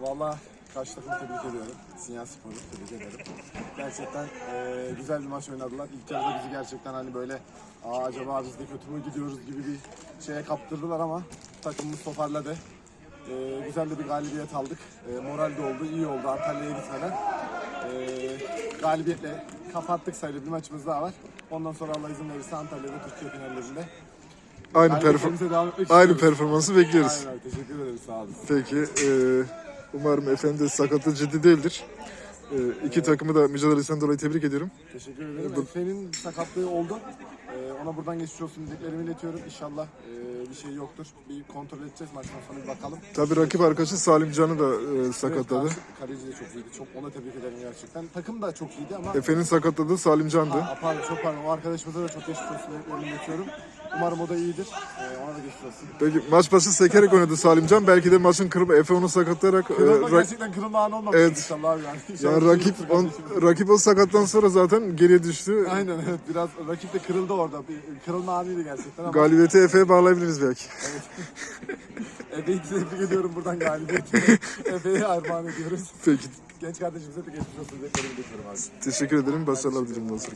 Valla karşı takımı tebrik ediyorum. Sinyal Spor'u tebrik ederim. Gerçekten eee, güzel bir maç oynadılar. İlk yarıda bizi gerçekten hani böyle Aa, acaba biz de kötü mü gidiyoruz gibi bir şeye kaptırdılar ama takımımız toparladı. Eee, güzel de bir galibiyet aldık. Eee, moral de oldu, iyi oldu Antalya'ya gitmeden. Eee, galibiyetle kapattık sayılı bir maçımız daha var. Ondan sonra Allah izin verirse Antalya'da Türkiye finallerinde Aynı, perfor- galibiyetimize devam etmek aynı istiyoruz. performansı bekliyoruz. Aynen. Teşekkür ederim sağ olun. Peki, e, umarım efendi sakatı ciddi değildir. E, iki takımı da mücadelesinden dolayı tebrik ediyorum. Teşekkür ederim. Efe'nin sakatlığı oldu. Ee, ona buradan geçmiş olsun dileklerimi iletiyorum. İnşallah e, bir şey yoktur. Bir kontrol edeceğiz maçtan sonra bir bakalım. Tabii rakip arkadaşı Salim Can'ı da e, sakatladı. Evet, kaleci de çok iyiydi. Çok ona tebrik ederim gerçekten. Takım da çok iyiydi ama Efe'nin sakatladığı Salim Can'dı. Aa, pardon çok pardon. O arkadaşımıza da çok geçmiş olsun dileklerimi iletiyorum. Umarım o da iyidir. Ee, ona da geçmiş olsun. Peki maç başı sekerek oynadı Salim Can. Belki de maçın kırıp Efe onu sakatlayarak e, Kırılma rak- gerçekten kırılma anı olmamış Evet. inşallah abi yani. İnşallah yani rakip on, rakip o sakattan sonra zaten geriye düştü. Aynen evet biraz rakip de kırıldı orada. Bir kırılma anıydı gerçekten ama Galibiyeti Efe'ye bağlayabiliriz belki. Efe'yi tebrik ediyorum buradan galibiyeti. Efe'yi armağan ediyoruz. Peki Genç kardeşimize de geçmiş olsun dileklerimi iletiyorum abi. teşekkür ederim. Başarılar dilerim. Nasıl